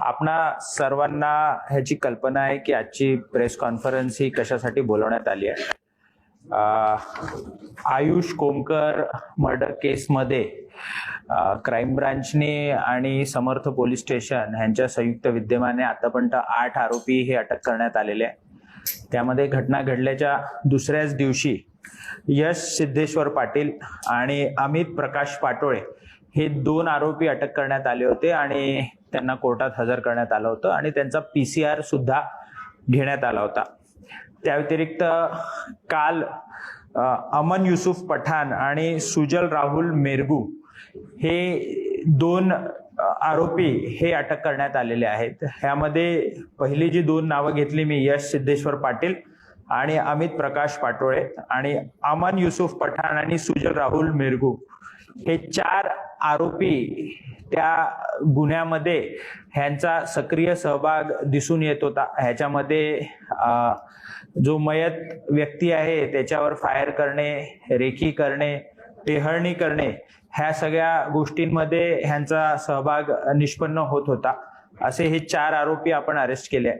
आपणा सर्वांना ह्याची कल्पना आहे की आजची प्रेस कॉन्फरन्स ही कशासाठी बोलवण्यात आली आहे. आयुष कोमकर मर्डर केसमध्ये क्राईम ब्रांचने आणि समर्थ पोलीस स्टेशन यांच्या संयुक्त विद्यमाने आतापर्यंत आठ आरोपी हे अटक करण्यात आलेले आहे त्यामध्ये घटना घडल्याच्या दुसऱ्याच दिवशी यश सिद्धेश्वर पाटील आणि अमित प्रकाश पाटोळे हे दोन आरोपी अटक करण्यात आले होते आणि त्यांना कोर्टात हजर करण्यात आलं होतं आणि त्यांचा पी सी आर सुद्धा घेण्यात आला होता. त्या व्यतिरिक्त काल अमन युसुफ पठाण आणि सुजल राहुल मेरगू हे दोन आरोपी हे अटक करण्यात आलेले आहेत. ह्यामध्ये पहिली जी दोन नावं घेतली मी यश सिद्धेश्वर पाटील आणि अमित प्रकाश पाटोळे आणि अमन युसुफ पठाण आणि सुजल राहुल मेरगू. हे चार आरोपी त्या गुन्ह्यामध्ये ह्यांचा सक्रिय सहभाग दिसून येत होता. ह्याच्यामध्ये जो मयत व्यक्ती आहे त्याच्यावर फायर करणे रेखी करणे टेहळणी करणे ह्या सगळ्या गोष्टींमध्ये ह्यांचा सहभाग निष्पन्न होत होता. असे हे चार आरोपी आपण अरेस्ट केले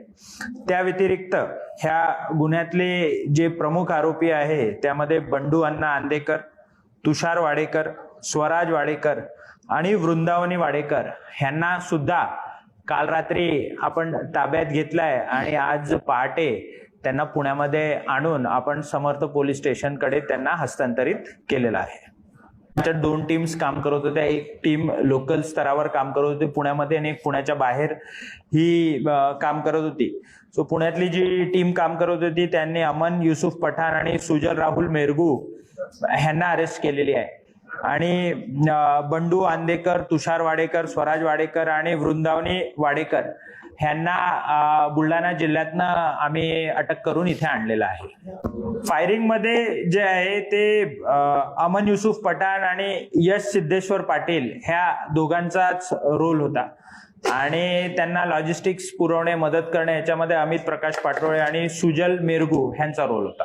त्या व्यतिरिक्त ह्या गुन्ह्यातले जे प्रमुख आरोपी आहे त्यामध्ये बंडू अण्णा आंदेकर तुषार वाडेकर स्वराज वाडेकर आणि वृंदावनी वाडेकर ह्यांना सुद्धा काल रात्री आपण ताब्यात घेतलाय आणि आज पहाटे त्यांना पुण्यामध्ये आणून आपण समर्थ पोलीस स्टेशनकडे त्यांना हस्तांतरित केलेलं आहे. आमच्या दोन टीम्स काम करत होत्या. एक टीम लोकल स्तरावर काम करत होती पुण्यामध्ये आणि एक पुण्याच्या बाहेर ही काम करत होती. सो पुण्यातली जी टीम काम करत होती त्यांनी अमन युसुफ पठाण आणि सुजल राहुल मेरगू ह्यांना अरेस्ट केलेली आहे. आणि बंडू आंदेकर तुषार वाडेकर स्वराज वाडेकर आणि वृंदावनी वाडेकर ह्यांना बुलढाणा जिल्ह्यातनं आम्ही अटक करून इथे आणलेलं आहे. फायरिंगमध्ये जे आहे ते अमन युसुफ पठाण आणि यश सिद्धेश्वर पाटील ह्या दोघांचाच रोल होता. आणि त्यांना लॉजिस्टिक्स पुरवणे मदत करणे याच्यामध्ये अमित प्रकाश पाटोळे आणि सुजल मेरगू ह्यांचा रोल होता.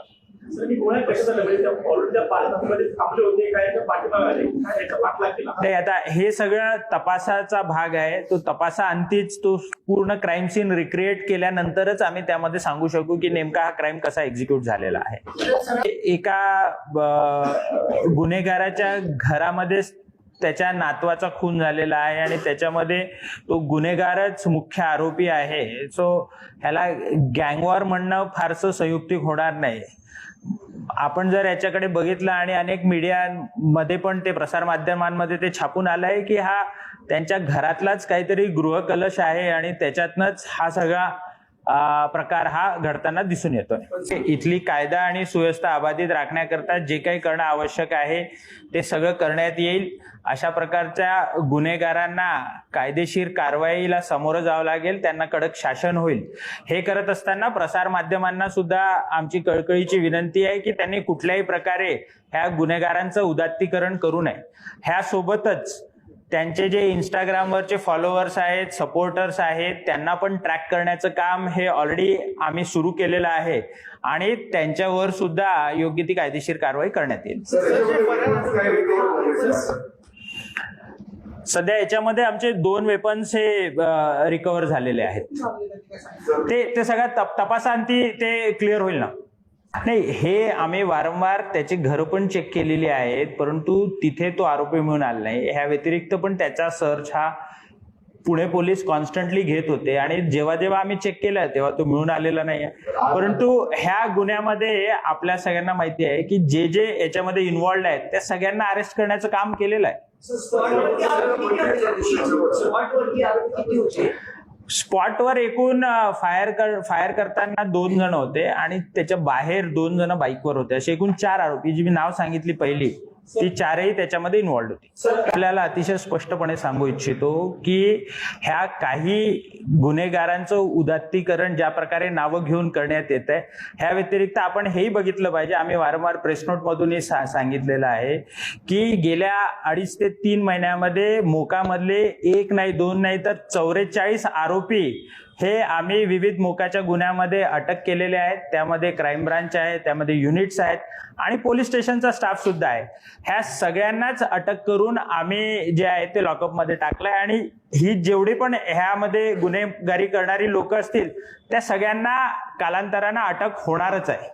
नाही आता हे सगळं तपासाचा भाग आहे. तो तपासा अंतीच तो पूर्ण क्राईम सीन रिक्रिएट केल्यानंतरच आम्ही त्यामध्ये सांगू शकू की नेमका हा क्राईम कसा एक्झिक्यूट झालेला आहे. एका गुन्हेगाराच्या घरामध्ये त्याच्या नातवाचा खून झालेला आहे आणि त्याच्यामध्ये तो गुन्हेगारच मुख्य आरोपी आहे. सो ह्याला गँगवॉर म्हणणं फारसं संयुक्तिक होणार नाही. आपण जर याच्याकडे बघितलं आणि अनेक मीडियामध्ये पण ते प्रसारमाध्यमांमध्ये ते छापून आलंय की हा त्यांच्या घरातलाच काहीतरी गृहकलश आहे आणि त्याच्यातनच हा सगळा प्रकार हा घडताना दिसून येतो इथली कायदा आणि सुव्यवस्था अबाधित राखण्याकरता जे काही करणं आवश्यक आहे ते सगळं करण्यात येईल. अशा प्रकारच्या गुन्हेगारांना कायदेशीर कारवाईला सामोरं जावं लागेल त्यांना कडक शासन होईल. हे करत असताना प्रसार माध्यमांना सुद्धा आमची कळकळीची विनंती आहे की त्यांनी कुठल्याही प्रकारे ह्या गुन्हेगारांचं उदात्तीकरण करू नये. ह्यासोबतच त्यांचे जे इंस्टाग्रामवरचे फॉलोअर्स आहेत सपोर्टर्स आहेत त्यांना पण ट्रॅक करण्याचं काम हे ऑलरेडी आम्ही सुरू केलेलं आहे. आणि त्यांच्यावर सुद्धा योग्य ती कायदेशीर कारवाई करण्यात येईल. सध्या याच्यामध्ये आमचे दोन वेपन्स हे रिकवर झालेले आहेत. ते ते सगळ्या तप तपासांती ते क्लिअर होईल ना? नाही हे आम्ही वारंवार त्याची घरं पण चेक केलेली आहेत परंतु तिथे तो आरोपी मिळून आला नाही ह्या व्यतिरिक्त पण त्याचा सर्च हा पुणे पोलीस कॉन्स्टंटली घेत होते आणि जेव्हा जेव्हा आम्ही चेक केलं तेव्हा तो मिळून आलेला नाही परंतु ह्या गुन्ह्यामध्ये आपल्या सगळ्यांना माहिती आहे की जे जे याच्यामध्ये इन्व्हॉल्ड आहेत त्या सगळ्यांना अरेस्ट करण्याचं काम केलेलं आहे स्पॉटवर एकूण फायर कर फायर करताना दोन जण होते आणि त्याच्या बाहेर दोन जण बाईकवर होते. असे एकूण चार आरोपी जी मी नाव सांगितली पहिली ती चारही त्याच्यामध्ये इन्व्हॉल्ड होती. आपल्याला अतिशय स्पष्टपणे सांगू इच्छितो की ह्या काही गुन्हेगारांचं उदात्तीकरण ज्या प्रकारे नावं घेऊन करण्यात येत आहे ह्या व्यतिरिक्त आपण हेही बघितलं पाहिजे. आम्ही वारंवार प्रेस नोट मधूनही सा- सांगितलेलं आहे की गेल्या अडीच ते तीन महिन्यामध्ये मोकामधले एक नाही दोन नाही तर चौवेचाळीस आरोपी हे आम्ही विविध मोक्याच्या गुन्ह्यामध्ये अटक केलेले आहेत. त्यामध्ये क्राईम ब्रांच आहे त्यामध्ये युनिट्स आहेत आणि पोलीस स्टेशनचा स्टाफ सुद्धा आहे. ह्या सगळ्यांनाच अटक करून आम्ही जे आहे ते लॉकअपमध्ये टाकलंय आणि ही जेवढी पण ह्यामध्ये गुन्हेगारी करणारी लोक असतील त्या सगळ्यांना कालांतरानं अटक होणारच आहे.